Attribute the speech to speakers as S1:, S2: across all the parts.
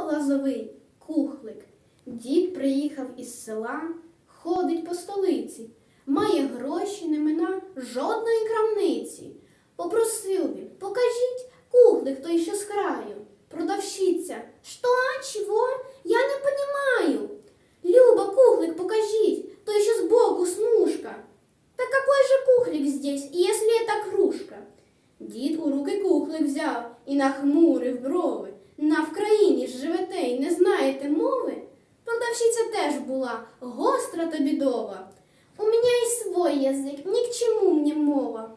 S1: лозовий кухлик. Дід приїхав із села, ходить по столиці, має гроші, не мина жодної крамниці. Попросив він, покажіть кухлик той, що з краю. Продавщиця, що, чого? Я не понімаю. Люба, кухлик, покажіть, той, що збоку смужка. Да какой же кухлик здесь, если это кружка? Дід у руки кухлик взяв і нахмурив брови. На Вкраїні ж живете й не знаєте мови? Продавщиця теж була гостра та бідова. У мене і свой язик, ні к чому мені мова.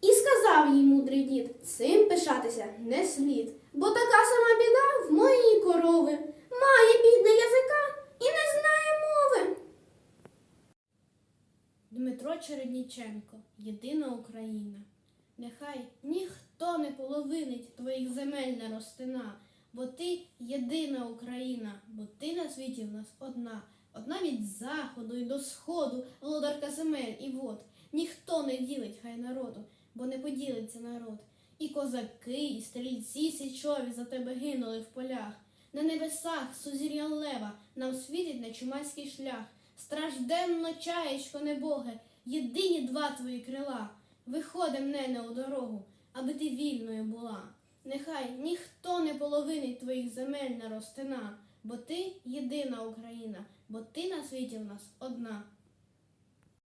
S1: І сказав їй мудрий дід, цим пишатися не слід, бо така сама біда в моїй корови. Має бідна язика і не знає мови. Дмитро Чередніченко, єдина Україна. Нехай ніхто не половинить твоїх земель не ростина, бо ти єдина Україна, бо ти на світі в нас одна, одна від заходу і до сходу, володарка земель і вод. Ніхто не ділить хай народу, бо не поділиться народ. І козаки, і стрільці січові за тебе гинули в полях. На небесах сузір'я лева нам світить на чумацький шлях. Стражденно чаєчко небоге, єдині два твої крила. Виходим мене у дорогу, аби ти вільною була. Нехай ніхто не половинить твоїх земель не ростина, бо ти єдина Україна, бо ти на світі в нас одна.